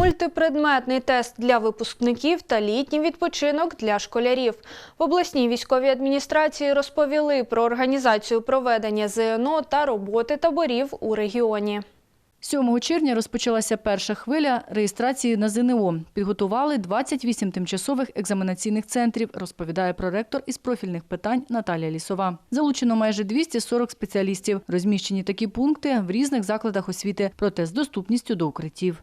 Мультипредметний тест для випускників та літній відпочинок для школярів. В обласній військовій адміністрації розповіли про організацію проведення ЗНО та роботи таборів у регіоні. 7 червня розпочалася перша хвиля реєстрації на ЗНО. Підготували 28 тимчасових екзаменаційних центрів, розповідає проректор із профільних питань Наталія Лісова. Залучено майже 240 спеціалістів. Розміщені такі пункти в різних закладах освіти, проте з доступністю до укриттів.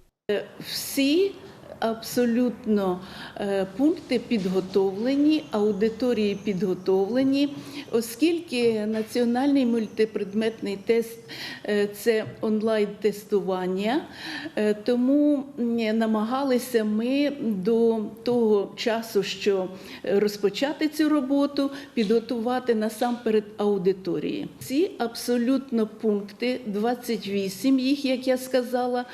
C абсолютно е, пункти підготовлені, аудиторії підготовлені, оскільки національний мультипредметний тест е, це онлайн-тестування, е, тому намагалися ми до того часу, що розпочати цю роботу, підготувати насамперед аудиторії. Ці абсолютно пункти, 28 їх, як я сказала,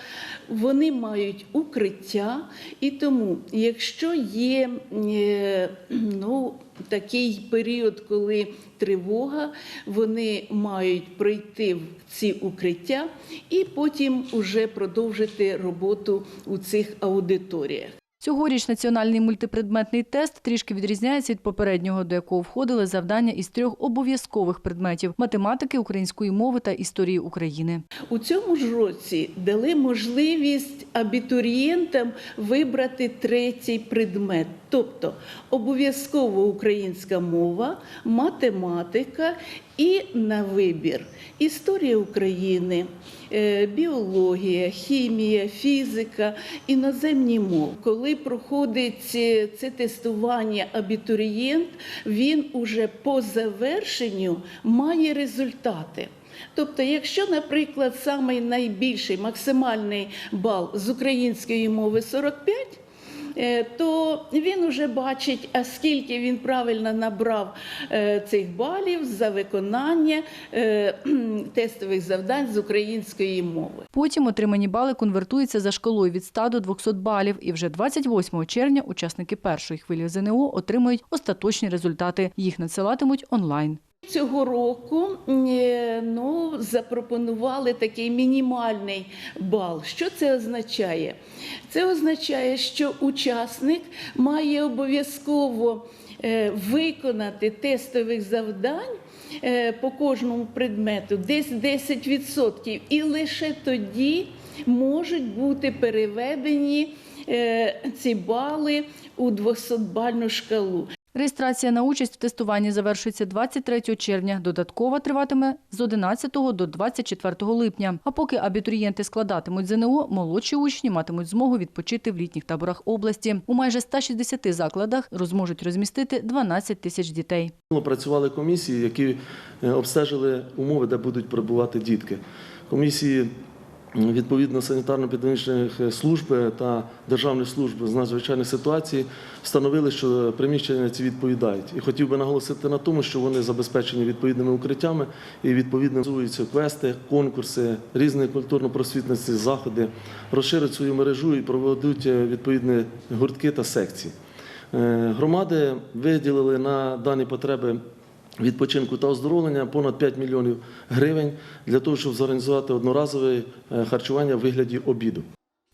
вони мають укриття, і тому, якщо є е, ну, такий період, коли тривога, вони мають прийти в ці укриття і потім уже продовжити роботу у цих аудиторіях. Цьогоріч національний мультипредметний тест трішки відрізняється від попереднього, до якого входили завдання із трьох обов'язкових предметів математики, української мови та історії України. У цьому ж році дали можливість абітурієнтам вибрати третій предмет, тобто обов'язково українська мова, математика і на вибір історія України, е, біологія, хімія, фізика, іноземні мови. Коли проходить це це тестування абітурієнт, він уже по завершенню має результати. Тобто, якщо, наприклад, самий найбільший максимальний бал з української мови 45, е, то він вже бачить, скільки він правильно набрав е, цих балів за виконання е, тестових завдань з української мови. Потім отримані бали конвертуються за шкалою від 100 до 200 балів, і вже 28 червня учасники першої хвилі ЗНО отримують остаточні результати. Їх надсилатимуть онлайн. Цього року е, ну, запропонували такий мінімальний бал. Що це означає? Це означає, що учасник має обов'язково е, виконати тестових завдань е, по кожному предмету десь 10%, і лише тоді можуть бути переведені ці бали у 200-бальну шкалу. Реєстрація на участь в тестуванні завершується 23 червня. Додаткова триватиме з 11 до 24 липня. А поки абітурієнти складатимуть ЗНО, молодші учні матимуть змогу відпочити в літніх таборах області. У майже 160 закладах розможуть розмістити 12 тисяч дітей. Працювали комісії, які е, обстежили умови, де будуть перебувати дітки. Комісії відповідно санітарно-підвищених служб та державних служб з надзвичайних ситуацій встановили, що приміщення ці відповідають. І хотів би наголосити на тому, що вони забезпечені відповідними укриттями і відповідно називаються квести, конкурси, різні культурно-просвітницькі заходи, розширять свою мережу і проведуть е, відповідні гуртки та секції. Е, Громади виділили на дані потреби відпочинку та оздоровлення понад 5 мільйонів гривень для того, щоб зорганізувати одноразове е, харчування в вигляді обіду.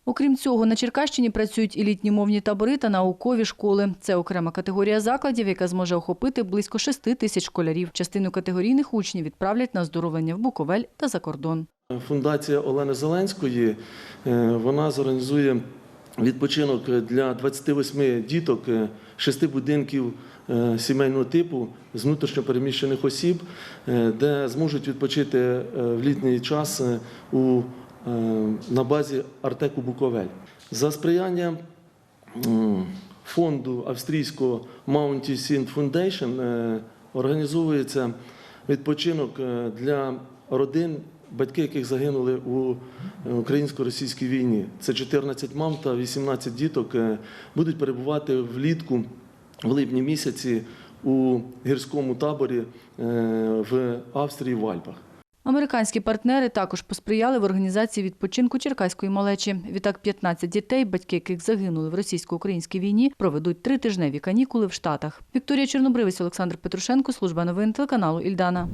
Окрім цього, на Черкащині працюють і літні мовні табори та наукові школи. Це окрема категорія закладів, яка зможе охопити близько 6 тисяч школярів. Частину категорійних учнів відправлять на оздоровлення в Буковель та за кордон. Фундація Олени Зеленської е, вона зорганізує відпочинок для 28 діток, е, шести будинків е, сімейного типу з внутрішньопереміщених осіб, е, де зможуть відпочити в літній час у, на базі Артеку Буковель. За сприяння фонду австрійського Mounty Sint Foundation організовується відпочинок для родин, батьки яких загинули у е, українсько-російській війні. Це 14 мам та 18 діток е, будуть перебувати влітку в липні місяці у гірському таборі е, в Австрії в Альпах. Американські партнери також посприяли в організації відпочинку черкаської малечі. Відтак 15 дітей, батьки яких загинули в російсько-українській війні, проведуть тритижневі канікули в Штатах. Вікторія Чорнобривець, Олександр Петрушенко, служба новин телеканалу Ільдана.